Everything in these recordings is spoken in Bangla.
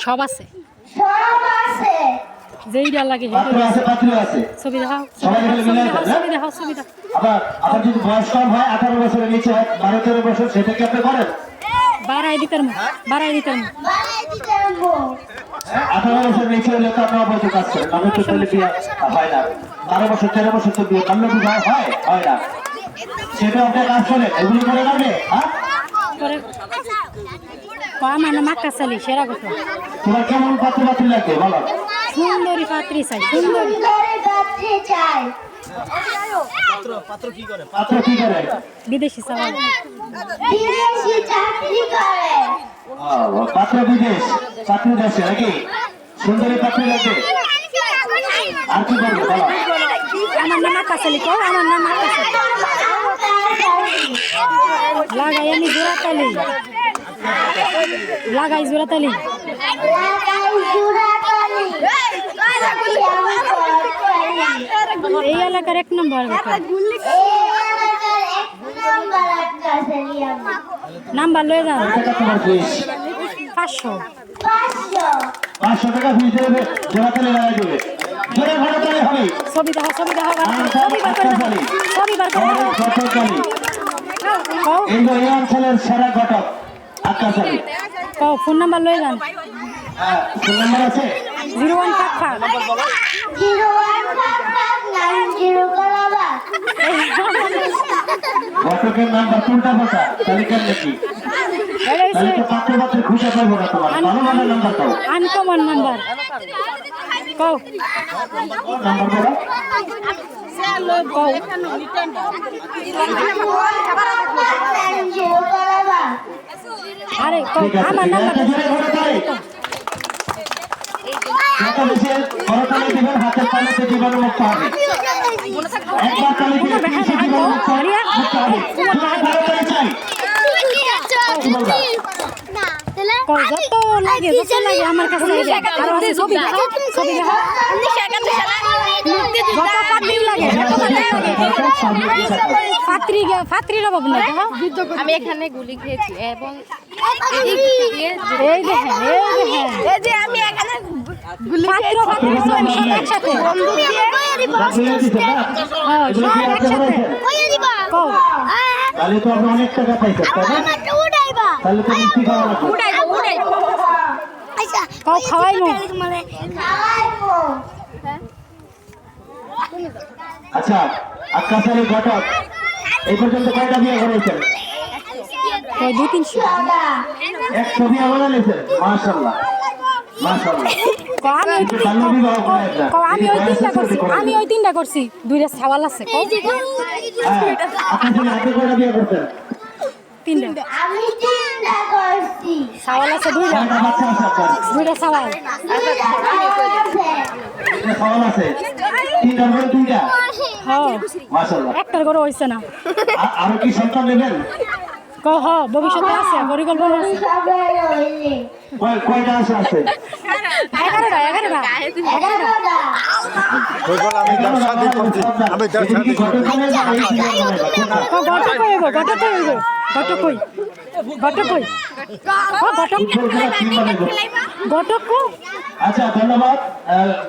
সব আছে। সব আছে। যেইটা লাগে পাত্র আছে ছবি দেখাও ছবি দেখাও ছবি দেখাও আবার আবার যদি বয়স কম হয় আঠারো বছরের নিচে হয় বারো তেরো বছর সেটা কি আপনি করেন? বাড়াই দিতার বাড়াই দিতার দিতে পারব। আঠারো বছর নিচে হলে তো আপনি অবৈধ কাজ করেন আমি তো তাহলে বিয়ে হয় না। বারো বছর তেরো বছর তো বিয়ে বাল্য বিবাহ হয়? হয় না। সেটা আপনি কাজ করেন এগুলি করে যাবে হ্যাঁ? পরে ও আমার নাম আক্কা চালি সেরা কথা। তোমার কেমন পাত্র পাত্রী লাগবে বলো? সুন্দরী পাত্রী চাই সুন্দরী। পাত্রী চাই। পাত্র কি করে? বিদেশি চাওয়াল বিদেশি চাকরি করে। পাত্র বিদেশ পাত্র দেশে নাকি? সুন্দরী পাত্রী লাগবে। আর কি করবে বলো? আমার নাম আক্কা চালি কও আমার নাম চালি। লাগাই আমি জোড়া তালি লাগাই জোড়া তালি। এই এলাকার এক নম্বর নাম্বার লয়ে যান পাঁচশো। পাঁচশো টাকা ফিস দেবে জোড়া তেলে লাগাই দেবে। জোড়া ভাড়া তালে হবে। ছবি দেখো ছবি দেখো ছবি বার করে ছবি বার করে দেখো ঘটকালি কও। এই যে এই অঞ্চলের সেরা ঘটক আকাশালী কও ফোন নাম্বার লয়ে যান। হ্যাঁ ফোন নাম্বার আছে? Zero one five five. ঘটকের নাম্বার কোনটা কথা তালিকার নাকি তাহলে তো পাত্র পাত্রে খুঁজে পাইবো না তোমার। ভালো ভালো নাম্বার দাও। আনকমন নাম্বার কও। নাম্বার বলো। কও। আরে আমার নাম্বার একটা জোরে ঘরে তালি যত বেশি ঘরতালি দিবেন হাতের তালিতে জীবাণু মুক্ত হবে একবার তালি দিলে তিনশো জীবাণু মুক্ত হবে মুক্ত হবে জোরে ঘরতালি চাই। কও যত লাগে যত লাগে আমার কাছে এখানে গুলি খেয়েছি তাহলে তো আপনি অনেক টাকা না তাহলে তো মিষ্টি খাওয়া লাগবে উড়াইবো উড়াইবো আচ্ছা আকাশালী ঘটক এই পর্যন্ত কয়টা বিয়ে করেছেন? দুই তিনশো। একশো বিয়ে বানাইছেন মাশাল্লাহ মাশাল্লাহ কও আমি ওই তিনটা করছি আমি ওই তিনটা করছি দুইটা ছাওয়াল আছে। কও হ্যাঁ তিনটা। আমি চিন্তা করছি। ছাওয়াল আছে দুইটা। দুইটা ছাওয়াল আছে। তিনটা বলে তিনটা হ্যাঁ। মাশাল্লাহ একটার করে হইছে না। আরও কি সন্তান নেবেন? কও হ ভবিষ্যতে আছে পরিকল্পনা আছে। কয়- কয়টা আছে দিই ঘটক আচ্ছা ধন্যবাদ।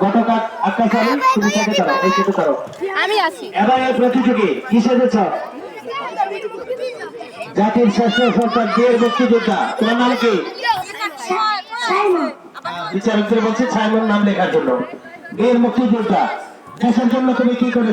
গতকাল ঘটক আক- আকাশ আলী তুমি সাথে করো এই সাথে করো আমি আছি। এবার এই প্রতিযোগী কি সেজেছ জাতির শ্রেষ্ঠ সন্তান দেড় মুক্তিযোদ্ধা। তোমার নাম কি? বিচারকদের বলছে ছাইমন নাম লেখার জন্য। দেড় মুক্তিযোদ্ধা। দেশের জন্য তুমি কি করে